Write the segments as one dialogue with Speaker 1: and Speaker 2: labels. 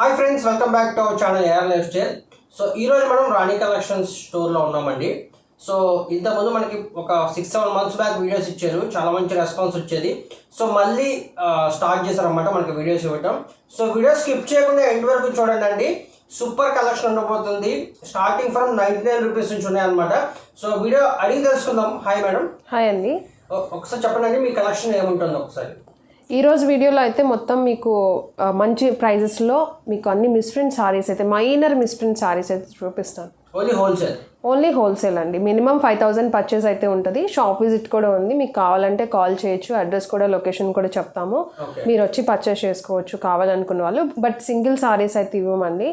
Speaker 1: Hi friends welcome back to our channel AR lifestyle so ఈరోజు మనం రాణి collections స్టోర్లో ఉన్నామండి. సో ఇంతకుముందు మనకి ఒక six seven months back videos ఇచ్చారు. చాలా మంచి రెస్పాన్స్ వచ్చేది. సో మళ్ళీ స్టార్ట్ చేశారనమాట మనకి వీడియోస్ ఇవ్వటం. సో వీడియో స్కిప్ చేయకుండా ఎండ్ వరకు చూడండి అండి. సూపర్ కలెక్షన్ ఉండబోతుంది. Starting from ninety nine rupees నుంచి ఉన్నాయన్నమాట. సో వీడియో అడిగి తెలుసుకుందాం. హాయ్ మేడం
Speaker 2: హాయ్ అండి.
Speaker 1: ఒకసారి చెప్పండి అండి మీ కలెక్షన్ ఏముంటుందో ఒకసారి?
Speaker 2: ఈరోజు వీడియోలో అయితే మొత్తం మీకు మంచి ప్రైజెస్లో మీకు అన్ని మిస్ప్రింట్ సారీస్ అయితే మైనర్ మిస్ప్రింట్ సారీస్ అయితే చూపిస్తాను.
Speaker 1: ఓన్లీ హోల్సేల్
Speaker 2: ఓన్లీ హోల్సేల్ అండి. మినిమం ఫైవ్ థౌసండ్ పర్చేస్ అయితే ఉంటుంది. షాప్ విజిట్ కూడా ఉంది. మీకు కావాలంటే కాల్ చేయొచ్చు. అడ్రస్ కూడా లొకేషన్ కూడా చెప్తాము. మీరు వచ్చి పర్చేస్ చేసుకోవచ్చు కావాలనుకున్న వాళ్ళు. బట్ సింగిల్ సారీస్ అయితే ఇవ్వమండి.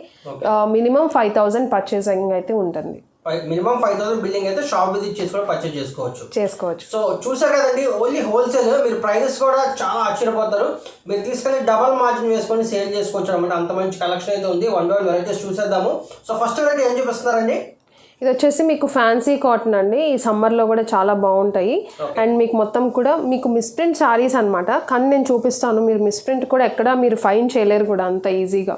Speaker 2: మినిమం ఫైవ్ థౌసండ్ పర్చేసింగ్ అయితే ఉంటుంది.
Speaker 1: మినిమం ఫైవ్ థౌసండ్ బిల్డింగ్ అయితే షాప్ విజిట్ చేసుకొని పర్చేజ్ చేసుకోవచ్చు.
Speaker 2: చేసుకోవచ్చు.
Speaker 1: సో చూసారు కదండి ఓన్లీ హోల్సేల్ మీరు ప్రైజెస్ కూడా చాలా ఆశ్చర్యపోతారు. మీరు తీసుకెళ్ళి డబల్ మార్జిన్ వేసుకొని సేల్ చేసుకోవచ్చు అనమాట అంత మంచి కలెక్షన్ అయితే ఉంది. వన్ వన్ వెరైటీస్ చూసేద్దాము. సో ఫస్ట్ వెరైటీ ఏం చూపిస్తున్నారండి?
Speaker 2: ఇది వచ్చేసి మీకు ఫ్యాన్సీ కాటన్ అండి. ఈ సమ్మర్లో కూడా చాలా బాగుంటాయి. అండ్ మీకు మొత్తం కూడా మీకు మిస్ప్రింట్ శారీస్ అనమాట కానీ నేను చూపిస్తాను మీరు మిస్ప్రింట్ కూడా ఎక్కడ మీరు ఫైన్ చేయలేరు కూడా అంత ఈజీగా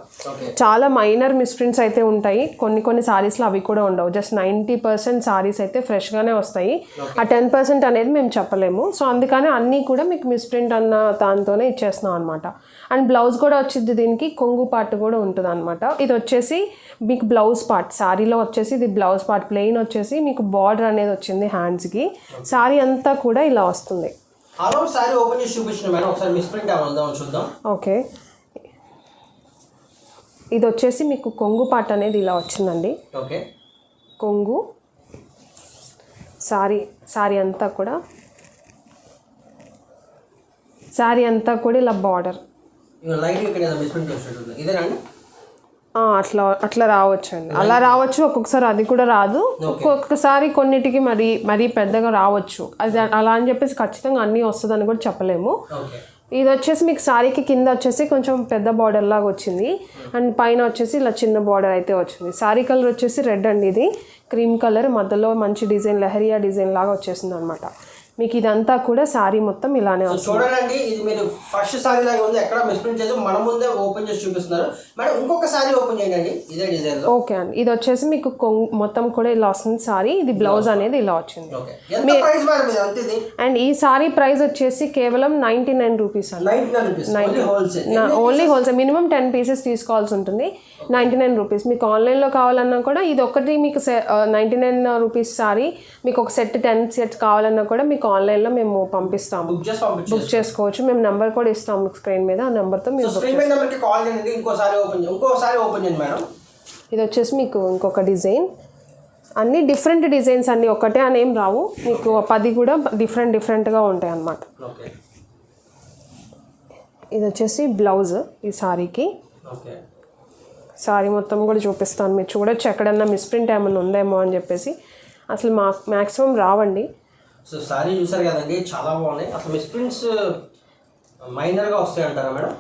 Speaker 2: చాలా మైనర్ మిస్ప్రింట్స్ అయితే ఉంటాయి. కొన్ని కొన్ని సారీస్లో అవి కూడా ఉండవు. జస్ట్ నైంటీ పర్సెంట్ సారీస్ అయితే ఫ్రెష్గానే వస్తాయి. ఆ టెన్ పర్సెంట్ అనేది మేము చెప్పలేము. సో అందుకని అన్నీ కూడా మీకు మిస్ప్రింట్ అన్న దాంతోనే ఇచ్చేస్తున్నాం అనమాట అండ్ బ్లౌజ్ కూడా వచ్చింది దీనికి. కొంగు పార్ట్ కూడా ఉంటుంది అనమాట ఇది వచ్చేసి మీకు బ్లౌజ్ పార్ట్ శారీలో వచ్చేసి ఇది బ్లౌజ్ పార్ట్ ప్లెయిన్ వచ్చేసి మీకు బార్డర్ అనేది వచ్చింది హ్యాండ్స్కి శారీ అంతా కూడా ఇలా వస్తుంది.
Speaker 1: హలో సారీ ఓపెన్ చేసి చూపించిన మేడం? ఒకసారి మిస్ ప్రింట్ ఏమన్నా చూద్దాం.
Speaker 2: ఓకే ఇది వచ్చేసి మీకు కొంగు పార్ట్ అనేది ఇలా వచ్చిందండి.
Speaker 1: ఓకే
Speaker 2: కొంగు సారీ సారీ అంతా కూడా సారీ అంతా కూడా ఇలా బార్డర్
Speaker 1: లైట్ ఇక్కడ ఏదో మిస్ ప్రింట్ వచ్చినట్టుంది. ఇదేనండి
Speaker 2: అట్లా అట్లా రావచ్చు అండి అలా రావచ్చు ఒక్కొక్కసారి అది కూడా రాదు. ఒక్కొక్కసారి కొన్నిటికి మరి మరీ పెద్దగా రావచ్చు. అది అలా అని చెప్పేసి ఖచ్చితంగా అన్నీ వస్తుందని కూడా చెప్పలేము. ఇది వచ్చేసి మీకు సారీకి కింద వచ్చేసి కొంచెం పెద్ద బార్డర్ లాగా వచ్చింది. అండ్ పైన వచ్చేసి ఇలా చిన్న బార్డర్ అయితే వచ్చింది. సారీ కలర్ వచ్చేసి రెడ్ అండి ఇది. క్రీమ్ కలర్ మధ్యలో మంచి డిజైన్ లహరియా డిజైన్ లాగా వచ్చేసింది అనమాట మీకు ఇదంతా కూడా సారీ మొత్తం ఇలానే వస్తుంది.
Speaker 1: చూడండి ఇది మీరు ఫస్ట్ సారీ లాగా ఉంది. ఎక్కడ మిస్ ప్రింట్ చేయదు మన ముందే ఓపెన్ చేసి చూపిస్తున్నారు. మేడం ఇంకొక సారీ ఓపెన్ చేయండి. ఇదే డిజైన్లో
Speaker 2: ఓకే అండి. ఇది వచ్చేసి మీకు మొత్తం కూడా ఇలా వస్తుంది సారీ. ఇది బ్లౌజ్ అనేది ఇలా వచ్చింది. అండ్ ఈ సారీ ప్రైస్ వచ్చేసి కేవలం నైంటీ నైన్ రూపీస్ అండి.
Speaker 1: Ninety nine rupees. Only wholesale.
Speaker 2: Minimum ten pieces తీసుకోవాల్సి ఉంటుంది. Ninety nine rupees. మీకు ఆన్లైన్లో కావాలన్నా కూడా ఇది ఒకటి మీకు నైంటీ నైన్ రూపీస్ సారీ. మీకు ఒక సెట్ టెన్ సెట్స్ కావాలన్నా కూడా మీకు ఆన్లైన్లో మేము పంపిస్తాము.
Speaker 1: బుక్
Speaker 2: చేసుకోవచ్చు. మేము నెంబర్ కూడా ఇస్తాము స్క్రీన్ మీద. ఆ నెంబర్తో మీరు
Speaker 1: కాల్ చేయండి. ఇంకోసారి ఓపెన్ ఇంకోసారి ఓపెన్ చేయండి మేడం.
Speaker 2: ఇది వచ్చేసి మీకు ఇంకొక డిజైన్. అన్ని డిఫరెంట్ డిజైన్స్ అన్ని ఒకటే అని ఏం రావు. మీకు పది కూడా డిఫరెంట్ డిఫరెంట్గా ఉంటాయి అన్నమాట.
Speaker 1: ఓకే.
Speaker 2: ఇది వచ్చేసి బ్లౌజ్ ఈ సారీకి.
Speaker 1: ఓకే.
Speaker 2: సారీ మొత్తం కూడా చూపిస్తాను మీరు. చూడొచ్చు ఎక్కడన్నా మిస్ప్రింట్ ఏమైనా ఉందేమో అని చెప్పేసి. అసలు మా మ్యాక్సిమం రావండి.
Speaker 1: సో సారీ చూసారు కదండి చాలా బాగున్నాయి. అసలు మిస్ ప్రింట్స్ మైనర్గా వస్తాయి అంటారా మేడం?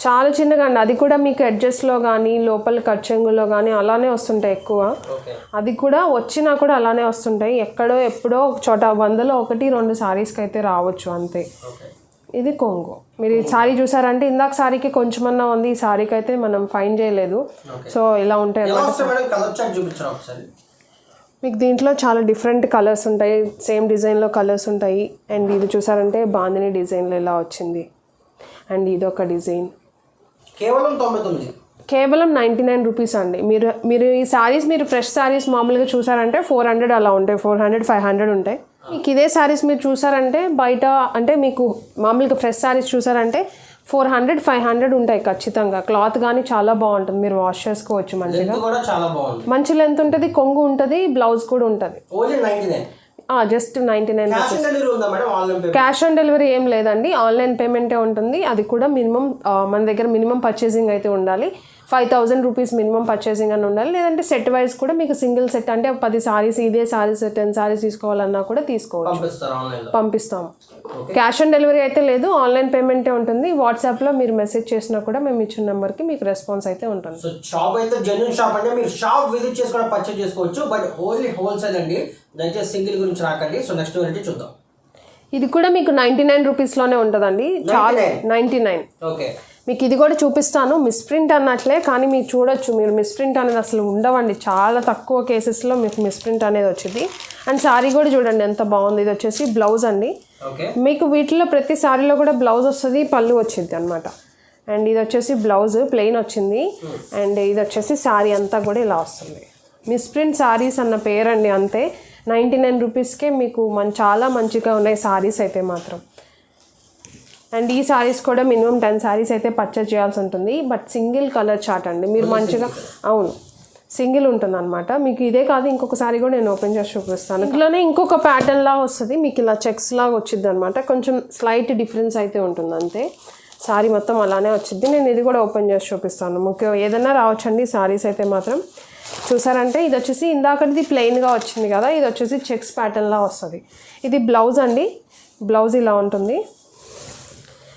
Speaker 2: చాలా చిన్నగా అండి. అది కూడా మీకు ఎడ్జస్ట్లో కానీ లోపల కచ్చంగులో కానీ అలానే వస్తుంటాయి ఎక్కువ. అది కూడా వచ్చినా కూడా అలానే వస్తుంటాయి. ఎక్కడో ఎప్పుడో ఒక చోట వందలో ఒకటి రెండు సారీస్కి అయితే రావచ్చు అంతే. ఇది కొంగు. మీరు ఈ సారీ చూసారంటే ఇందాక సారీకి కొంచెమన్నా ఉంది ఈ సారీకి అయితే మనం ఫైన్ చేయలేదు. సో ఇలా ఉంటాయి
Speaker 1: ఒకసారి?
Speaker 2: మీకు దీంట్లో చాలా డిఫరెంట్ కలర్స్ ఉంటాయి. సేమ్ డిజైన్లో కలర్స్ ఉంటాయి. అండ్ ఇది చూసారంటే బాందిని డిజైన్లో ఇలా వచ్చింది. అండ్ ఇది ఒక డిజైన్.
Speaker 1: కేవలం తొంభై తొమ్మిది.
Speaker 2: కేవలం నైంటీ నైన్ రూపీస్ అండి. మీరు మీరు ఈ సారీస్ మీరు ఫ్రెష్ సారీస్ మామూలుగా చూసారంటే ఫోర్ హండ్రెడ్ అలా ఉంటాయి. ఫోర్ హండ్రెడ్ ఫైవ్ హండ్రెడ్ ఉంటాయి. మీకు ఇదే సారీస్ మీరు చూసారంటే బయట అంటే మీకు మామూలుగా ఫ్రెష్ సారీస్ చూసారంటే ఫోర్ హండ్రెడ్ ఫైవ్ హండ్రెడ్ ఉంటాయి ఖచ్చితంగా. క్లాత్ కానీ చాలా బాగుంటుంది. మీరు వాష్ చేసుకోవచ్చు మంచిగా. మంచి లెంత్ ఉంటుంది కొంగు ఉంటుంది బ్లౌజ్ కూడా ఉంటుంది. Just ninety nine
Speaker 1: on delivery
Speaker 2: cash on delivery ఏం లేదండి. ఆన్లైన్ పేమెంటే ఉంటుంది. అది కూడా మినిమం మన దగ్గర మినిమం పర్చేసింగ్ అయితే ఉండాలి. Five thousand rupees minimum purchasing అని ఉండాలి. లేదంటే సెట్ వైజ్ కూడా మీకు సింగిల్ సెట్ అంటే పది సారీస్ ఇదే సారీస్ టెన్ సారీస్ తీసుకోవాలన్నా కూడా తీసుకోవచ్చు. పంపిస్తాం క్యాష్ ఆన్ డెలివరీ అయితే లేదు ఆన్లైన్ పేమెంటే ఉంటుంది. వాట్సాప్లో మీరు మెసేజ్ చేసినా కూడా మేము ఇచ్చిన నెంబర్కి మీకు రెస్పాన్స్ అయితే ఉంటుంది.
Speaker 1: సో షాప్ అయితే జెన్యున్ షాప్ అంటే మీరు షాప్ విజిట్ చేసి కూడా పర్చేజ్ చేసుకోవచ్చు బట్ ఓన్లీ హోల్సేల్ అండి. దయచేసి సింగిల్ గురించి రాకండి. సో నెక్స్ట్ వెరైటీ చూద్దాం.
Speaker 2: ఇది కూడా మీకు నైంటీ నైన్ రూపీస్లోనే ఉంటుందండి. చాలా. నైంటీ నైన్
Speaker 1: ఓకే
Speaker 2: మీకు ఇది కూడా చూపిస్తాను. మిస్ప్రింట్ అన్నట్లే కానీ మీకు చూడొచ్చు. మీరు మిస్ప్రింట్ అనేది అసలు ఉండవండి. చాలా తక్కువ కేసెస్లో మీకు మిస్ప్రింట్ అనేది వచ్చింది. అండ్ శారీ కూడా చూడండి ఎంత బాగుంది. ఇది వచ్చేసి బ్లౌజ్ అండి. మీకు వీటిలో ప్రతి సారీలో కూడా బ్లౌజ్ వస్తుంది పళ్ళు వచ్చింది అనమాట అండ్ ఇది వచ్చేసి బ్లౌజ్ ప్లెయిన్ వచ్చింది. అండ్ ఇది వచ్చేసి శారీ అంతా కూడా ఇలా వస్తుంది. మిస్ప్రింట్ సారీస్ అన్న పేరండి అంతే. నైంటీ నైన్ రూపీస్కే మీకు మన చాలా మంచిగా ఉన్నాయి సారీస్ అయితే మాత్రం. అండ్ ఈ సారీస్ కూడా మినిమం టెన్ సారీస్ అయితే పర్చేజ్ చేయాల్సి ఉంటుంది. బట్ సింగిల్ కలర్ చార్ట్ అండి. మీరు మంచిగా అవును. సింగిల్ ఉంటుంది అనమాట మీకు ఇదే కాదు ఇంకొక సారీ కూడా నేను ఓపెన్ చేసి చూపిస్తాను. ఇంట్లోనే ఇంకొక ప్యాటర్న్ లాగా వస్తుంది. మీకు ఇలా చెక్స్ లాగా వచ్చింది అనమాట కొంచెం స్లైట్ డిఫరెన్స్ అయితే ఉంటుంది అంతే సారీ మొత్తం అలానే వచ్చింది. నేను ఇది కూడా ఓపెన్ చేసి చూపిస్తాను. ముఖ్యం ఏదైనా రావచ్చండి సారీస్ అయితే మాత్రం. చూసారంటే ఇది వచ్చేసి ఇందాకటిది ప్లెయిన్గా వచ్చింది కదా. ఇది వచ్చేసి చెక్స్ ప్యాటర్న్లా వస్తుంది. ఇది బ్లౌజ్ అండి. బ్లౌజ్ ఇలా ఉంటుంది.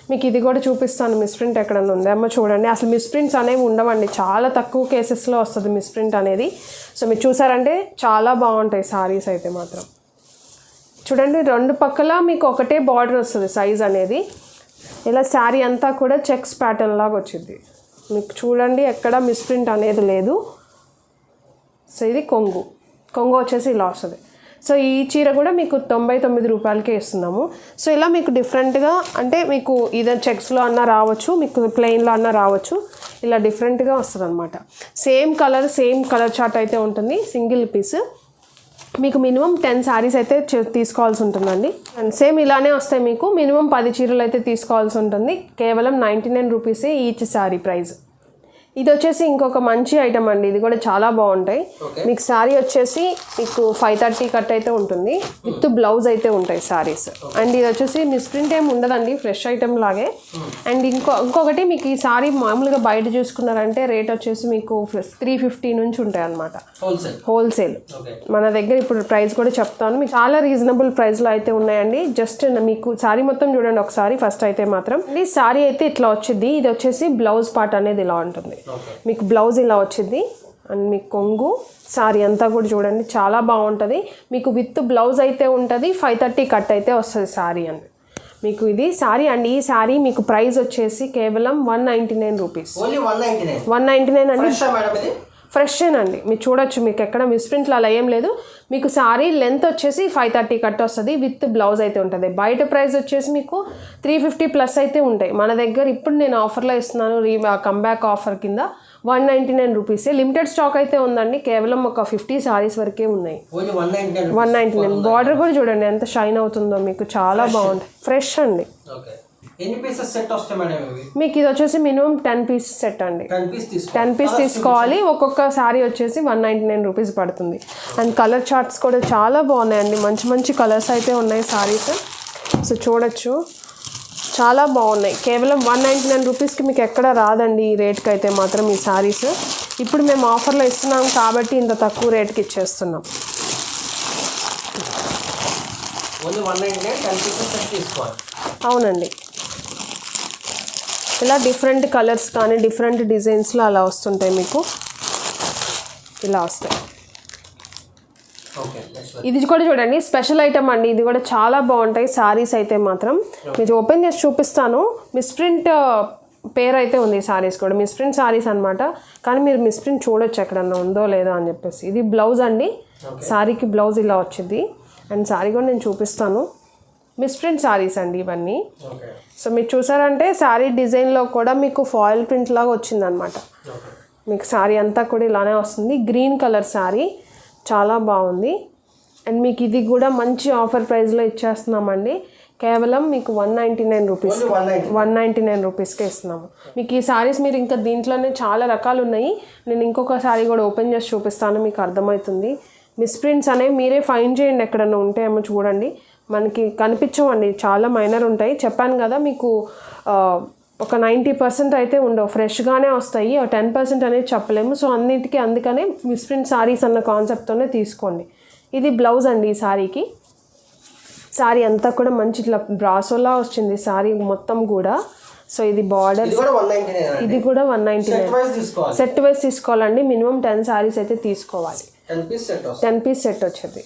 Speaker 2: మీకు ఇది కూడా చూపిస్తాను మిస్ప్రింట్ ఎక్కడన్నా ఉందేమో చూడండి అసలు మిస్ప్రింట్స్ అనేవి ఉండవండి. చాలా తక్కువ కేసెస్లో వస్తుంది మిస్ప్రింట్ అనేది. సో మీరు చూసారంటే చాలా బాగుంటాయి సారీస్ అయితే మాత్రం. చూడండి రెండు పక్కల మీకు ఒకటే బార్డర్ వస్తుంది సైజ్ అనేది. ఇలా శారీ అంతా కూడా చెక్స్ ప్యాటర్న్ లాగా వచ్చింది. మీకు చూడండి ఎక్కడ మిస్ప్రింట్ అనేది లేదు. సో ఇది కొంగు. కొంగు వచ్చేసి ఇలా వస్తుంది. సో ఈ చీర కూడా మీకు తొంభై తొమ్మిది రూపాయలకే ఇస్తున్నాము. సో ఇలా మీకు డిఫరెంట్గా అంటే మీకు ఇదే చెక్స్లో అన్నా రావచ్చు మీకు ప్లెయిన్లో అన్నా రావచ్చు ఇలా డిఫరెంట్గా వస్తుంది అనమాట same colour same colour chart అయితే ఉంటుంది సింగిల్ పీస్. మీకు మినిమం టెన్ శారీస్ అయితే తీసుకోవాల్సి ఉంటుందండి. అండ్ సేమ్ ఇలానే వస్తాయి మీకు మినిమం పది చీరలు అయితే తీసుకోవాల్సి ఉంటుంది. కేవలం నైంటీ నైన్ రూపీసే ఈచ్ శారీ ప్రైస్. ఇది వచ్చేసి ఇంకొక మంచి ఐటమ్ అండి. ఇది కూడా చాలా బాగుంటాయి. మీకు శారీ వచ్చేసి మీకు ఫైవ్ థర్టీ కట్ అయితే ఉంటుంది. విత్ బ్లౌజ్ అయితే ఉంటాయి శారీస్ అండ్ ఇది వచ్చేసి మిస్ప్రింట్ ఏమి ఉండదండి ఫ్రెష్ ఐటమ్ లాగే. అండ్ ఇంకో ఇంకొకటి మీకు ఈ శారీ మామూలుగా బయట చూసుకున్నారంటే రేట్ వచ్చేసి మీకు త్రీ ఫిఫ్టీ నుంచి ఉంటాయి అన్నమాట.
Speaker 1: హోల్సేల్
Speaker 2: మన దగ్గర ఇప్పుడు ప్రైస్ కూడా చెప్తాను. మీకు చాలా రీజనబుల్ ప్రైస్లో అయితే ఉన్నాయండి. జస్ట్ మీకు సారీ మొత్తం చూడండి ఒకసారి. ఫస్ట్ అయితే మాత్రం. ఈ సారీ అయితే ఇట్లా వచ్చింది. ఇది వచ్చేసి బ్లౌజ్ పార్ట్ అనేది ఇలా ఉంటుంది. మీకు బ్లౌజ్ ఇలా వచ్చింది అండ్ మీకు కొంగు సారీ అంతా కూడా చూడండి చాలా బాగుంటుంది. మీకు విత్ బ్లౌజ్ అయితే ఉంటుంది ఫైవ్ థర్టీ కట్ అయితే వస్తుంది సారీ అండి. మీకు ఇది సారీ అండి ఈ సారీ మీకు ప్రైస్ వచ్చేసి కేవలం one ninety nine rupees
Speaker 1: only one
Speaker 2: ninety nine అండి. ఫ్రెషేనండి మీరు చూడొచ్చు మీకు ఎక్కడ మిస్ప్రింట్లు అలా ఏం లేదు. మీకు సారీ లెంత్ వచ్చేసి ఫైవ్ థర్టీ కట్ వస్తుంది విత్ బ్లౌజ్ అయితే ఉంటుంది. బయట ప్రైస్ వచ్చేసి మీకు త్రీ ఫిఫ్టీ ప్లస్ అయితే ఉంటాయి. మన దగ్గర ఇప్పుడు నేను ఆఫర్లో ఇస్తున్నాను రీ కంబ్యాక్ ఆఫర్ కింద వన్ నైంటీ నైన్ రూపీసే లిమిటెడ్ స్టాక్ అయితే ఉందండి. కేవలం ఒక ఫిఫ్టీ సారీస్ వరకే ఉన్నాయి.
Speaker 1: One ninety nine
Speaker 2: one ninety nine border కూడా చూడండి ఎంత షైన్ అవుతుందో మీకు. చాలా బాగుంటుంది ఫ్రెష్ అండి.
Speaker 1: ఓకే ఎన్ని పీసెస్ సెట్ వస్తాయి మేడం ఇవి?
Speaker 2: మీకు ఇది వచ్చేసి మినిమం టెన్ పీస్ సెట్ అండి.
Speaker 1: టెన్ పీస్ తీసుకో
Speaker 2: టెన్ పీస్ తీసుకోవాలి. ఒక్కొక్క శారీ వచ్చేసి వన్ నైంటీ నైన్ రూపీస్ పడుతుంది. అండ్ కలర్ చార్ట్స్ కూడా చాలా బాగున్నాయండి. మంచి మంచి కలర్స్ అయితే ఉన్నాయి శారీస్ సో చూడొచ్చు. చాలా బాగున్నాయి. కేవలం వన్ నైంటీ నైన్ రూపీస్కి మీకు ఎక్కడ రాదండి ఈ రేట్కి అయితే మాత్రం ఈ శారీస్ ఇప్పుడు మేము ఆఫర్లో ఇస్తున్నాం కాబట్టి ఇంత తక్కువ రేట్కి ఇచ్చేస్తున్నాం. అవునండి. ఇలా డిఫరెంట్ కలర్స్ కానీ డిఫరెంట్ డిజైన్స్లో అలా వస్తుంటాయి మీకు. ఇలా వస్తాయి. ఇది కూడా చూడండి స్పెషల్ ఐటమ్ అండి. ఇది కూడా చాలా బాగుంటాయి సారీస్ అయితే మాత్రం. మీరు ఓపెన్ చేసి చూపిస్తాను. మిస్ప్రింట్ పేరు అయితే ఉంది సారీస్ కూడా. మిస్ప్రింట్ సారీస్ అన్నమాట. కానీ మీరు మిస్ప్రింట్ చూడొచ్చు ఎక్కడన్నా ఉందో లేదో అని చెప్పేసి. ఇది బ్లౌజ్ అండి. సారీకి బ్లౌజ్ ఇలా వచ్చింది. అండ్ సారీ కూడా నేను చూపిస్తాను. మిస్ప్రింట్ సారీస్ అండి ఇవన్నీ. సో మీరు చూసారంటే శారీ డిజైన్లో కూడా మీకు ఫాయిల్ ప్రింట్ లాగా వచ్చిందనమాట మీకు శారీ అంతా కూడా ఇలానే వస్తుంది. గ్రీన్ కలర్ శారీ చాలా బాగుంది. అండ్ మీకు ఇది కూడా మంచి ఆఫర్ ప్రైస్లో ఇచ్చేస్తున్నామండి. కేవలం మీకు one ninety nine rupees
Speaker 1: one
Speaker 2: ninety nine. రూపీస్కే ఇస్తున్నాము. మీకు ఈ సారీస్ మీరు ఇంకా దీంట్లోనే చాలా రకాలు ఉన్నాయి. నేను ఇంకొక సారీ కూడా ఓపెన్ చేసి చూపిస్తాను మీకు అర్థమవుతుంది. మిస్ప్రింట్స్ అనేవి మీరే ఫైన్ చేయండి ఎక్కడన్నా ఉంటాయేమో చూడండి. మనకి కనిపించవండి. చాలా మైనర్ ఉంటాయి. చెప్పాను కదా మీకు ఒక నైంటీ పర్సెంట్ అయితే ఉండవు. ఫ్రెష్గానే వస్తాయి. టెన్ పర్సెంట్ అనేది చెప్పలేము. సో అన్నిటికీ అందుకనే మిస్ప్రింట్ సారీస్ అన్న కాన్సెప్ట్తోనే తీసుకోండి. ఇది బ్లౌజ్ అండి ఈ సారీకి. సారీ అంతా కూడా మంచి ఇట్లా బ్రాసోలా వచ్చింది సారీ మొత్తం కూడా. సో ఇది బార్డర్
Speaker 1: ఇది కూడా one nine
Speaker 2: ninety
Speaker 1: set
Speaker 2: nine
Speaker 1: wise
Speaker 2: set wise తీసుకోవాలండి. మినిమం టెన్ సారీస్ అయితే తీసుకోవాలి.
Speaker 1: టెన్ పీస్ సెట్
Speaker 2: వచ్చేది.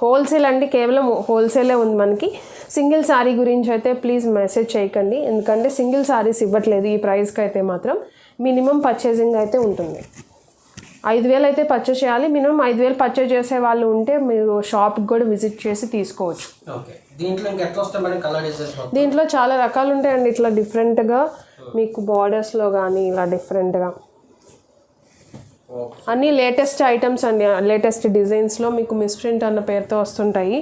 Speaker 2: హోల్సేల్ అండి కేవలం హోల్సేలే ఉంది మనకి. సింగిల్ శారీ గురించి అయితే ప్లీజ్ మెసేజ్ చేయకండి. ఎందుకంటే సింగిల్ శారీస్ ఇవ్వట్లేదు ఈ ప్రైస్కి అయితే మాత్రం. మినిమం పర్చేసింగ్ అయితే ఉంటుంది. ఐదు వేలు అయితే పర్చేస్ చేయాలి. మినిమం ఐదు వేలు పర్చేస్ చేసే వాళ్ళు ఉంటే మీరు షాప్కి కూడా విజిట్ చేసి తీసుకోవచ్చు. దీంట్లో చాలా రకాలు ఉంటాయండి. ఇట్లా డిఫరెంట్గా మీకు బార్డర్స్లో కానీ ఇలా డిఫరెంట్గా అన్ని లేటెస్ట్ ఐటమ్స్ అండి. లేటెస్ట్ డిజైన్స్లో మీకు మిస్ప్రింట్ అన్న పేరుతో వస్తుంటాయి.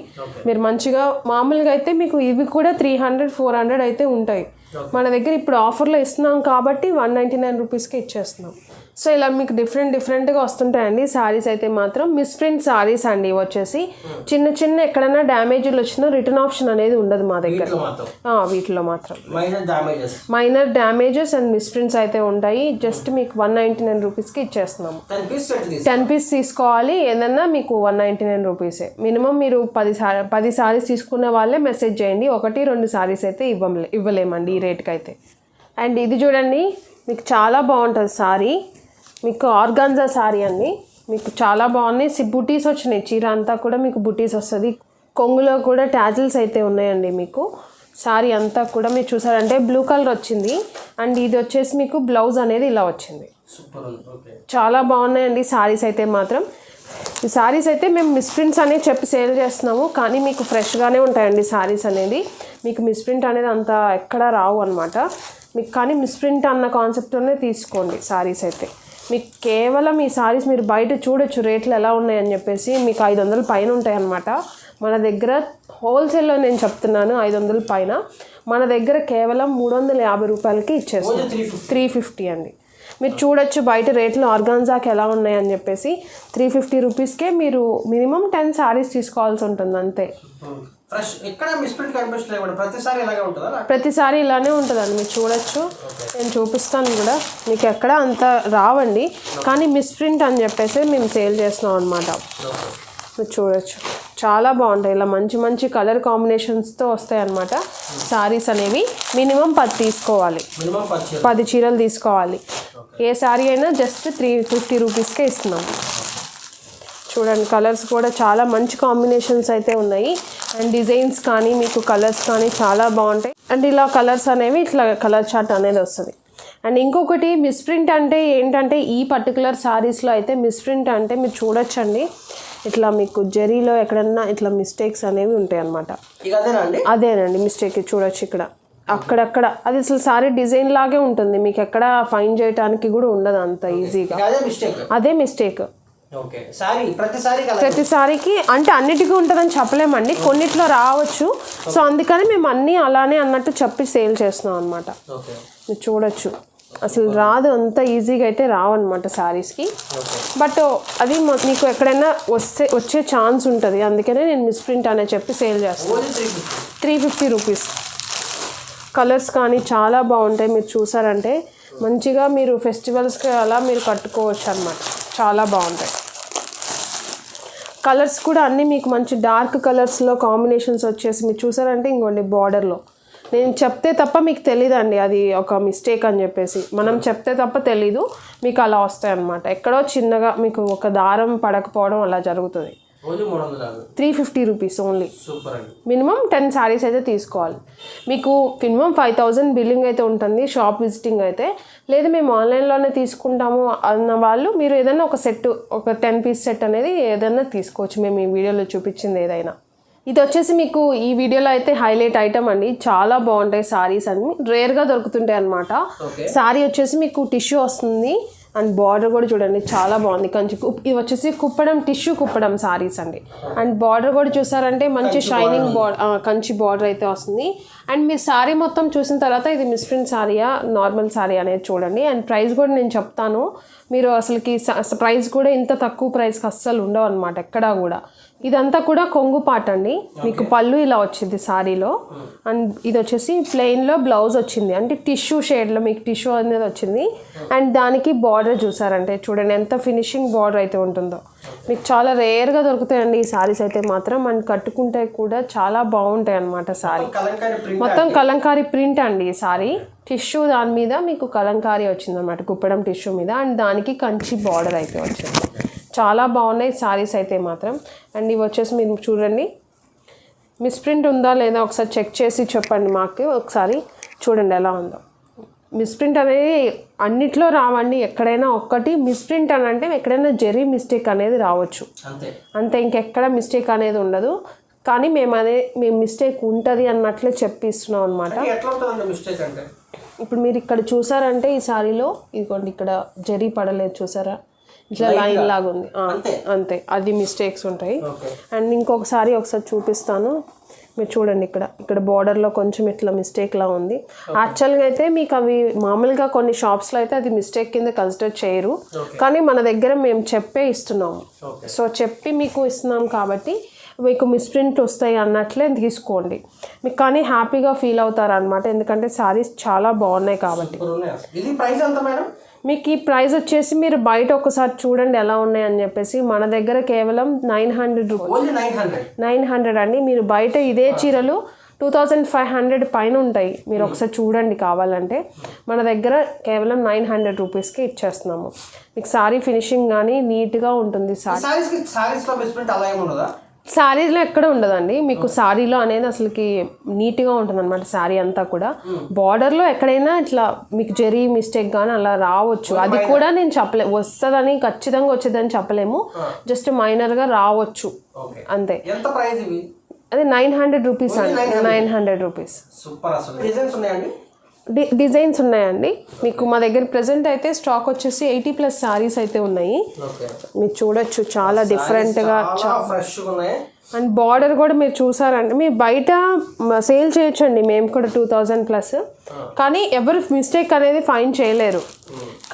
Speaker 2: మీరు మంచిగా మామూలుగా అయితే మీకు ఇవి కూడా త్రీ హండ్రెడ్ ఫోర్ హండ్రెడ్ అయితే ఉంటాయి. మన దగ్గర ఇప్పుడు ఆఫర్లో ఇస్తున్నాం కాబట్టి వన్ నైంటీ నైన్ రూపీస్కి ఇచ్చేస్తున్నాం. సో ఇలా మీకు డిఫరెంట్ డిఫరెంట్గా వస్తుంటాయండి. సారీస్ అయితే మాత్రం మిస్ప్రింట్ సారీస్ అండి వచ్చేసి చిన్న చిన్న ఎక్కడైనా డ్యామేజ్లు వచ్చినా రిటర్న్ ఆప్షన్ అనేది ఉండదు మా దగ్గర.
Speaker 1: వీటిలో మాత్రం? మైనర్ డ్యామేజెస్
Speaker 2: అండ్ మిస్ప్రింట్స్ అయితే ఉంటాయి. జస్ట్ మీకు వన్ నైంటీ నైన్ రూపీస్కి ఇచ్చేస్తున్నాము.
Speaker 1: టెన్ పీస్
Speaker 2: తీసుకోవాలి. ఏదన్నా మీకు వన్ నైంటీ నైన్ రూపీసే. మినిమం మీరు పది సారీ పది సారీస్ తీసుకున్న వాళ్ళే మెసేజ్ చేయండి. ఒకటి రెండు సారీస్ అయితే ఇవ్వలే ఇవ్వలేమండి రేట్కి అయితే అండ్ ఇది చూడండి మీకు చాలా బాగుంటుంది సారీ. మీకు ఆర్గాన్జా సారీ అండి. మీకు చాలా బాగున్నాయి. సి బుటీస్ వచ్చినాయి. చీర అంతా కూడా మీకు బుటీస్ వస్తుంది. కొంగులో కూడా ట్యాజిల్స్ అయితే ఉన్నాయండి మీకు. సారీ అంతా కూడా మీరు చూసారంటే బ్లూ కలర్ వచ్చింది. అండ్ ఇది వచ్చేసి మీకు బ్లౌజ్ అనేది ఇలా వచ్చింది. చాలా బాగున్నాయండి సారీస్ అయితే మాత్రం. ఈ సారీస్ అయితే మేము మిస్ప్రింట్స్ అనేది చెప్పి సేల్ చేస్తున్నాము. కానీ మీకు ఫ్రెష్గానే ఉంటాయండి సారీస్ అనేది. మీకు మిస్ప్రింట్ అనేది అంత ఎక్కడ రావు అనమాట మీకు కానీ మిస్ప్రింట్ అన్న కాన్సెప్ట్లోనే తీసుకోండి సారీస్ అయితే. మీకు కేవలం ఈ సారీస్ మీరు బయట చూడొచ్చు రేట్లు ఎలా ఉన్నాయని చెప్పేసి మీకు ఐదు వందల పైన ఉంటాయన్నమాట మన దగ్గర హోల్సేల్లో నేను చెప్తున్నాను ఐదు వందల పైన. మన దగ్గర కేవలం మూడు వందల యాభై రూపాయలకి ఇచ్చేస్తాం.
Speaker 1: త్రీ ఫిఫ్టీ
Speaker 2: త్రీ ఫిఫ్టీ అండి. మీరు చూడొచ్చు బయట రేట్లు ఆర్గాన్జాకి ఎలా ఉన్నాయని చెప్పేసి త్రీ ఫిఫ్టీ రూపీస్కే మీరు మినిమం టెన్ సారీస్ తీసుకోవాల్సి ఉంటుంది అంతే.
Speaker 1: ఫ్రెష్ ఎక్కడ మిస్ప్రింట్ కనిపించలేదు ప్రతిసారి ఇలాగే ఉంటుందా?
Speaker 2: ప్రతిసారి ఇలానే ఉంటుందండి మీరు చూడొచ్చు. నేను చూపిస్తాను కూడా. మీకు ఎక్కడ అంత రావండి. కానీ మిస్ప్రింట్ అని చెప్పేసి మేము సేల్ చేస్తున్నాం అనమాట మీరు చూడొచ్చు. చాలా బాగుంటాయి. ఇలా మంచి మంచి కలర్ కాంబినేషన్స్తో వస్తాయి అన్నమాట. సారీస్ అనేవి మినిమం పది తీసుకోవాలి. పది చీరలు. తీసుకోవాలి. ఏ శారీ అయినా జస్ట్ త్రీ ఫిఫ్టీ రూపీస్కే ఇస్తున్నాం. చూడండి కలర్స్ కూడా చాలా మంచి కాంబినేషన్స్ అయితే ఉన్నాయి. అండ్ డిజైన్స్ కానీ మీకు కలర్స్ కానీ చాలా బాగుంటాయి. అండ్ ఇలా కలర్స్ అనేవి ఇట్లా కలర్ చార్ట్ అనేది వస్తుంది. అండ్ ఇంకొకటి మిస్ప్రింట్ అంటే ఏంటంటే ఈ పర్టికులర్ సారీస్లో అయితే మిస్ప్రింట్ అంటే మీరు చూడొచ్చండి. ఇట్లా మీకు జరీలో ఎక్కడన్నా ఇట్లా మిస్టేక్స్ అనేవి ఉంటాయి
Speaker 1: అండి?
Speaker 2: అదేనండి మిస్టేక్ చూడొచ్చు ఇక్కడ. అక్కడక్కడ. అది అసలు సారీ డిజైన్ లాగే ఉంటుంది. మీకు ఎక్కడ ఫైన్ చేయడానికి కూడా ఉండదు అంత ఈజీగా
Speaker 1: అదే మిస్టేక్
Speaker 2: ప్రతిసారికి అంటే అన్నిటికీ ఉంటుందని చెప్పలేమండి. కొన్నిట్లో రావచ్చు. సో అందుకని మేము అన్నీ అలానే అన్నట్టు చెప్పి సేల్ చేస్తున్నాం అనమాట మీరు చూడొచ్చు. అసలు రాదు. అంత ఈజీగా అయితే రావన్నమాట శారీస్కి బట్ అది మీకు ఎక్కడైనా వస్తే వచ్చే ఛాన్స్ ఉంటుంది. అందుకనే నేను మిస్ప్రింట్ అనే చెప్పి సేల్ చేస్తాను
Speaker 1: త్రీ ఫిఫ్టీ
Speaker 2: రూపీస్. కలర్స్ కానీ చాలా బాగుంటాయి. మీరు చూసారంటే మంచిగా మీరు ఫెస్టివల్స్కి అలా మీరు కట్టుకోవచ్చు అనమాట చాలా బాగుంటాయి. కలర్స్ కూడా అన్నీ మీకు మంచి డార్క్ కలర్స్లో కాంబినేషన్స్ వచ్చేసి మీరు చూసారంటే ఇంకోండి బార్డర్లో. నేను చెప్తే తప్ప మీకు తెలియదండి అది ఒక మిస్టేక్ అని చెప్పేసి. మనం చెప్తే తప్ప తెలీదు మీకు అలా వస్తాయి అన్నమాట ఎక్కడో చిన్నగా మీకు ఒక దారం పడకపోవడం అలా జరుగుతుంది. Three fifty rupees only. Minimum ten saris అయితే తీసుకోవాలి. మీకు మినిమం ఫైవ్ థౌజండ్ బిల్లింగ్ అయితే ఉంటుంది షాప్ విజిటింగ్ అయితే. లేదు మేము ఆన్లైన్లోనే తీసుకుంటాము అన్న వాళ్ళు మీరు ఏదైనా ఒక సెట్ ఒక టెన్ పీస్ సెట్ అనేది ఏదైనా తీసుకోవచ్చు. మేము ఈ వీడియోలో చూపించింది ఏదైనా. ఇది వచ్చేసి మీకు ఈ వీడియోలో అయితే హైలైట్ ఐటమ్ అండి. చాలా బాగుంటాయి సారీస్ అన్ని. రేర్గా దొరుకుతుంటాయి అనమాట సారీ వచ్చేసి మీకు టిష్యూ వస్తుంది. అండ్ బార్డర్ కూడా చూడండి చాలా బాగుంది. కంచి ఇది వచ్చేసి కుప్పడం టిష్యూ కుప్పడం సారీస్ అండి. అండ్ బార్డర్ కూడా చూసారంటే మంచి షైనింగ్ బార్డర్. కంచి బార్డర్ అయితే వస్తుంది. అండ్ మీరు సారీ మొత్తం చూసిన తర్వాత ఇది మిస్ప్రింట్ సారీయా నార్మల్ సారీ అనేది చూడండి. అండ్ ప్రైస్ కూడా నేను చెప్తాను. మీరు అసలుకి ప్రైస్ కూడా ఇంత తక్కువ ప్రైస్కి అస్సలు ఉండవు అనమాట ఎక్కడా కూడా. ఇదంతా కూడా కొంగు పాట అండి. మీకు పళ్ళు ఇలా వచ్చింది సారీలో. అండ్ ఇది వచ్చేసి ప్లెయిన్లో బ్లౌజ్ వచ్చింది. అంటే టిష్యూ షేడ్లో మీకు టిష్యూ అనేది వచ్చింది. అండ్ దానికి బార్డర్ చూసారంటే చూడండి ఎంత ఫినిషింగ్ బార్డర్ అయితే ఉంటుందో. మీకు చాలా రేర్గా దొరుకుతాయండి ఈ సారీస్ అయితే మాత్రం. అండ్ కట్టుకుంటే కూడా చాలా బాగుంటాయి అన్నమాట సారీ. మొత్తం కలంకారీ ప్రింట్ అండి. ఈ సారీ. టిష్యూ దాని మీద మీకు కలంకారీ వచ్చింది అనమాట కుప్పడం టిష్యూ మీద. అండ్ దానికి కంచి బార్డర్ అయితే వచ్చింది. చాలా బాగున్నాయి సారీస్ అయితే మాత్రం. అండ్ ఇవి వచ్చేసి మీరు చూడండి. మిస్ప్రింట్ ఉందా లేదా ఒకసారి చెక్ చేసి చెప్పండి మాకు. ఒకసారి చూడండి ఎలా ఉందో. మిస్ప్రింట్ అనేది అన్నిట్లో రావండి. ఎక్కడైనా ఒక్కటి మిస్ప్రింట్ అని అంటే ఎక్కడైనా జెరీ మిస్టేక్ అనేది రావచ్చు.
Speaker 1: అంతే.
Speaker 2: ఇంకెక్కడ మిస్టేక్ అనేది ఉండదు. కానీ మేము అదే మేము మిస్టేక్ ఉంటుంది అన్నట్లే చెప్పిస్తున్నాం అనమాట ఇప్పుడు మీరు ఇక్కడ చూసారంటే ఈ సారీలో ఇదిగోండి ఇక్కడ జరీ పడలేదు చూసారా? ఇట్లా లైన్ లాగా ఉంది.
Speaker 1: అంతే?
Speaker 2: అంతే. అది మిస్టేక్స్ ఉంటాయి. అండ్ ఇంకొకసారి ఒకసారి చూపిస్తాను. మీరు చూడండి ఇక్కడ. ఇక్కడ బార్డర్లో కొంచెం ఇట్లా మిస్టేక్ లా ఉంది. యాక్చువల్గా అయితే మీకు అవి మామూలుగా కొన్ని షాప్స్లో అయితే అది మిస్టేక్ కింద కన్సిడర్ చేయరు. కానీ మన దగ్గర మేము చెప్పే ఇస్తున్నాము. సో చెప్పి మీకు ఇస్తున్నాం కాబట్టి మీకు మిస్ప్రింట్ వస్తాయి అన్నట్లే తీసుకోండి. మీకు కానీ హ్యాపీగా ఫీల్ అవుతారు అనమాట ఎందుకంటే సారీస్ చాలా బాగున్నాయి కాబట్టి.
Speaker 1: ఉన్నాయి
Speaker 2: మీకు ఈ ప్రైస్ వచ్చేసి మీరు బయట ఒకసారి చూడండి ఎలా ఉన్నాయని చెప్పేసి. మన దగ్గర కేవలం nine hundred rupees.
Speaker 1: Only nine hundred.
Speaker 2: Nine hundred అండి. మీరు బయట ఇదే చీరలు టూ థౌజండ్ ఫైవ్ హండ్రెడ్ పైన ఉంటాయి. మీరు ఒకసారి చూడండి కావాలంటే. మన దగ్గర కేవలం నైన్ హండ్రెడ్ రూపీస్కి ఇచ్చేస్తున్నాము. మీకు సారీ ఫినిషింగ్ కానీ నీట్గా ఉంటుంది సారీ. శారీలో ఎక్కడ ఉండదండి. మీకు శారీలో అనేది అసలుకి నీట్గా ఉంటుంది అనమాట శారీ అంతా కూడా. బార్డర్లో ఎక్కడైనా ఇట్లా మీకు జరీ మిస్టేక్ కానీ అలా రావచ్చు. అది కూడా నేను చెప్పలే వస్తుందని ఖచ్చితంగా వచ్చేదని చెప్పలేము. జస్ట్ మైనర్గా రావచ్చు. అంతే. అదే నైన్ హండ్రెడ్ రూపీస్ అండి. Nine hundred. రూపీస్.
Speaker 1: సూపర్ అసలు. డిజైన్స్ ఉన్నాయండి?
Speaker 2: డి డిజైన్స్ ఉన్నాయండి. మీకు మా దగ్గర ప్రజెంట్ అయితే స్టాక్ వచ్చేసి ఎయిటీ ప్లస్ శారీస్ అయితే ఉన్నాయి. మీరు చూడొచ్చు చాలా డిఫరెంట్గా అండ్ బార్డర్ కూడా మీరు చూసారంటే మీరు బయట సేల్ చేయొచ్చండి. మేము కూడా టూ థౌజండ్ ప్లస్. కానీ ఎవరు మిస్టేక్ అనేది ఫైన్ చేయలేరు.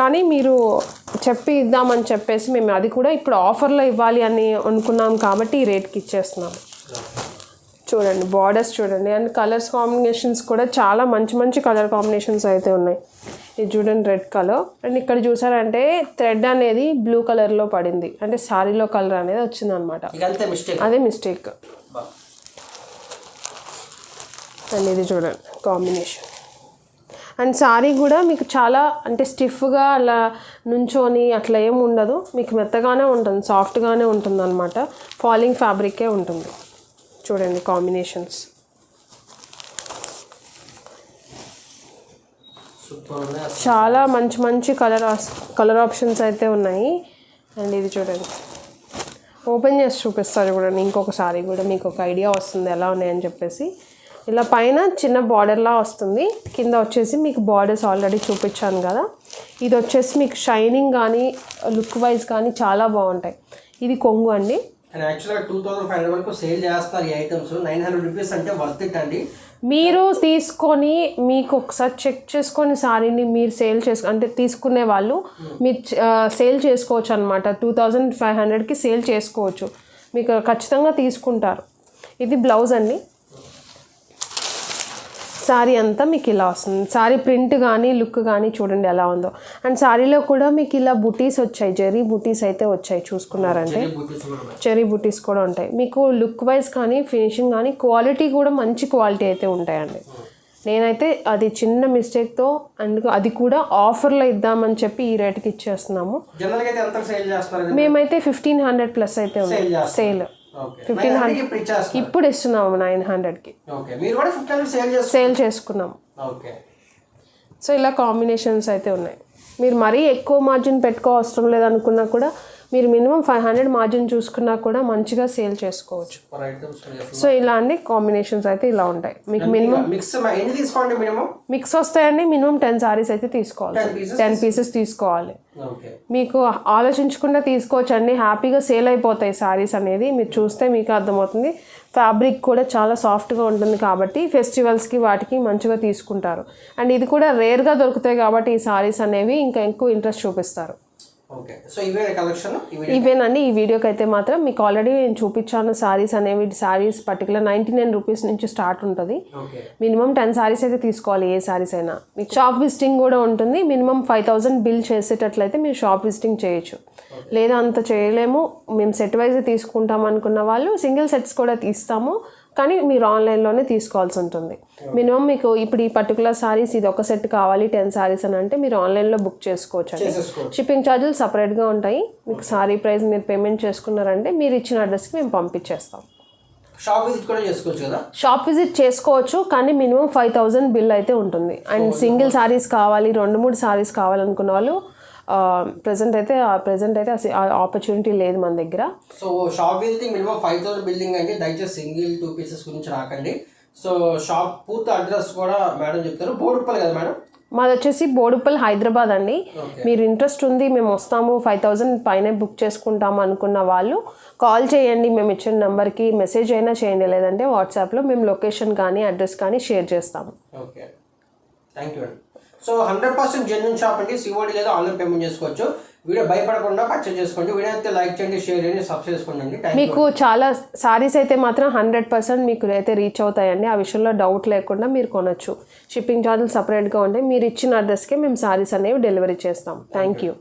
Speaker 2: కానీ మీరు చెప్పి ఇద్దామని చెప్పేసి మేము అది కూడా ఇప్పుడు ఆఫర్లో ఇవ్వాలి అని అనుకున్నాం కాబట్టి ఈ రేట్కి ఇచ్చేస్తున్నాం. చూడండి బార్డర్స్ చూడండి. అండ్ కలర్స్ కాంబినేషన్స్ కూడా చాలా మంచి మంచి కలర్ కాంబినేషన్స్ అయితే ఉన్నాయి. ఇది చూడండి రెడ్ కలర్ అండ్ ఇక్కడ చూసారంటే థ్రెడ్ అనేది బ్లూ కలర్లో పడింది. అంటే శారీలో కలర్ అనేది
Speaker 1: అంతే మిస్టేక్
Speaker 2: అదే మిస్టేక్ అండ్ ఇది చూడండి కాంబినేషన్ అండ్ సారీ కూడా మీకు చాలా అంటే స్టిఫ్గా అలా నుంచొని అట్లా ఏం ఉండదు. మీకు మెత్తగానే ఉంటుంది సాఫ్ట్గానే ఉంటుంది అనమాట ఫాలింగ్ ఫ్యాబ్రికే ఉంటుంది. చూడండి కాంబినేషన్స్. చాలా మంచి మంచి కలర్ కలర్ ఆప్షన్స్ అయితే ఉన్నాయి. అండ్ ఇది చూడండి. ఓపెన్ చేసి చూపిస్తారు చూడండి. ఇంకొక సారీ కూడా మీకు ఒక ఐడియా వస్తుంది ఎలా ఉన్నాయని చెప్పేసి. ఇలా పైన చిన్న బార్డర్లా వస్తుంది. కింద వచ్చేసి మీకు బార్డర్స్ ఆల్రెడీ చూపించాను కదా. ఇది వచ్చేసి మీకు షైనింగ్ కానీ లుక్ వైజ్ కానీ చాలా బాగుంటాయి. ఇది కొంగు అండి.
Speaker 1: అండ్ యాక్చువల్గా టూ థౌసండ్ ఫైవ్ హండ్రెడ్ వరకు సేల్ చేస్తున్నారు ఈ ఐటమ్స్ నైన్ హండ్రెడ్ రూపీస్ అంటే వర్త్ ఇట్ అండి.
Speaker 2: మీరు తీసుకొని మీకు ఒకసారి చెక్ చేసుకొని సారీని మీరు సేల్ చేసు అంటే తీసుకునే వాళ్ళు మీరు సేల్ చేసుకోవచ్చు అనమాట టూ థౌజండ్ ఫైవ్ హండ్రెడ్కి సేల్ చేసుకోవచ్చు. మీకు ఖచ్చితంగా తీసుకుంటారు. ఇది బ్లౌజ్ అండి. శారీ అంతా మీకు ఇలా వస్తుంది. శారీ ప్రింట్ కానీ లుక్ కానీ చూడండి ఎలా ఉందో. అండ్ శారీలో కూడా మీకు ఇలా బుటీస్ వచ్చాయి. జెరీ బుటీస్ అయితే వచ్చాయి చూసుకున్నారంటే. చెరీ బుటీస్ కూడా ఉంటాయి. మీకు లుక్ వైజ్ కానీ ఫినిషింగ్ కానీ క్వాలిటీ కూడా మంచి క్వాలిటీ అయితే ఉంటాయండి. నేనైతే అది చిన్న మిస్టేక్తో అండ్ అది కూడా ఆఫర్లో ఇద్దామని చెప్పి ఈ రేట్కి ఇచ్చేస్తున్నాము. మేమైతే ఫిఫ్టీన్ హండ్రెడ్ ప్లస్ అయితే ఉంది.
Speaker 1: సేల్. ఫిఫ్టీన్ హండ్రెడ్ ఇప్పుడు
Speaker 2: ఇస్తున్నాము నైన్ హండ్రెడ్కి
Speaker 1: సేల్
Speaker 2: చేసుకున్నాము.
Speaker 1: ఓకే
Speaker 2: సో ఇలా కాంబినేషన్స్ అయితే ఉన్నాయి. మీరు మరీ ఎక్కువ మార్జిన్ పెట్టుకో అవసరం లేదనుకున్నా కూడా మీరు మినిమం ఫైవ్ హండ్రెడ్ మార్జిన్ చూసుకున్నా కూడా మంచిగా సేల్ చేసుకోవచ్చు. సో ఇలా అండి కాంబినేషన్స్ అయితే ఇలా ఉంటాయి. మీకు మినిమం
Speaker 1: మిక్స్
Speaker 2: వస్తాయండి మినిమం టెన్ సారీస్ అయితే తీసుకోవాలి.
Speaker 1: టెన్ పీసెస్
Speaker 2: తీసుకోవాలి. మీకు ఆలోచించకుండా తీసుకోవచ్చు అండి హ్యాపీగా సేల్ అయిపోతాయి సారీస్ అనేది. మీరు చూస్తే మీకు అర్థమవుతుంది. ఫ్యాబ్రిక్ కూడా చాలా సాఫ్ట్గా ఉంటుంది కాబట్టి ఫెస్టివల్స్కి వాటికి మంచిగా తీసుకుంటారు. అండ్ ఇది కూడా రేర్గా దొరుకుతాయి కాబట్టి ఈ సారీస్ అనేవి ఇంకా ఎక్కువ ఇంట్రెస్ట్ చూపిస్తారు. ఇవేనండి ఈ వీడియోకి అయితే మాత్రం మీకు ఆల్రెడీ నేను చూపించాను సారీస్ అనేవి saris particular ninety nine rupees నుంచి స్టార్ట్ ఉంటుంది. మినిమం టెన్ సారీస్ అయితే తీసుకోవాలి ఏ సారీస్ అయినా. మీకు షాప్ విజిటింగ్ కూడా ఉంటుంది మినిమం ఫైవ్ థౌసండ్ బిల్ చేసేటట్లయితే మీరు షాప్ విజిటింగ్ చేయొచ్చు. లేదా అంత చేయలేము మేము సెట్ వైజ్ తీసుకుంటాం అనుకున్న వాళ్ళు సింగిల్ సెట్స్ కూడా తీస్తాము. కానీ మీరు ఆన్లైన్లోనే తీసుకోవాల్సి ఉంటుంది. మినిమం మీకు ఇప్పుడు ఈ పర్టికులర్ సారీస్ ఇది ఒక సెట్ కావాలి టెన్ సారీస్ అని అంటే మీరు ఆన్లైన్లో బుక్ చేసుకోవచ్చు అండి. షిప్పింగ్ ఛార్జీలు సపరేట్గా ఉంటాయి. మీకు సారీ ప్రైస్ మీరు పేమెంట్ చేసుకున్నారంటే మీరు ఇచ్చిన అడ్రస్కి మేము పంపించేస్తాం.
Speaker 1: షాప్ విజిట్ కూడా చేసుకోవచ్చు కదా?
Speaker 2: షాప్ విజిట్ చేసుకోవచ్చు కానీ మినిమం ఫైవ్ థౌజండ్ బిల్ అయితే ఉంటుంది. అండ్ సింగిల్ సారీస్ కావాలి రెండు మూడు సారీస్ కావాలనుకున్న వాళ్ళు ప్రజెంట్ అయితే ప్రజెంట్ అయితే ఆపర్చునిటీ లేదు మన దగ్గర.
Speaker 1: సో షాప్ వెళ్తే మినిమం ఫైవ్ థౌసండ్ బిల్డింగ్ అండి దయచేసి సింగిల్ టూ పీసెస్ గురించి రాకండి. సో షాప్ పూర్తి అడ్రస్ కూడా మేడం చెప్తారు. బోడుప్పల్ కదా మేడం
Speaker 2: మాది వచ్చేసి బోడుప్పల్ హైదరాబాద్ అండి. మీరు ఇంట్రెస్ట్ ఉంది మేము వస్తాము. ఫైవ్ థౌజండ్ పైన బుక్ చేసుకుంటాము అనుకున్న వాళ్ళు కాల్ చేయండి. మేము ఇచ్చిన నెంబర్కి మెసేజ్ అయినా చేయండి. లేదంటే వాట్సాప్లో మేము లొకేషన్ కానీ అడ్రస్ కానీ షేర్ చేస్తాము.
Speaker 1: Okay. Thank you so hundred percent genuine shop అండి. సిఓడి లేదా ఆన్లైన్ పేమెంట్ చేసుకోవచ్చు. వీడియో భయపడకుండా పర్చేజ్ చేసుకోండి. వీడియో అయితే లైక్ చేయండి షేర్ చేయండి సబ్స్క్రైబ్ చేసుకోండి అండి.
Speaker 2: మీకు చాలా సారీస్ అయితే మాత్రం హండ్రెడ్ పర్సెంట్ మీకు అయితే రీచ్ అవుతాయండి. ఆ విషయంలో డౌట్ లేకుండా మీరు కొనొచ్చు. షిప్పింగ్ ఛార్జెస్ సపరేట్గా ఉంటాయి. మీరు ఇచ్చిన అడ్రస్కే మేము సారీస్ అనేవి డెలివరీ చేస్తాం. Thank you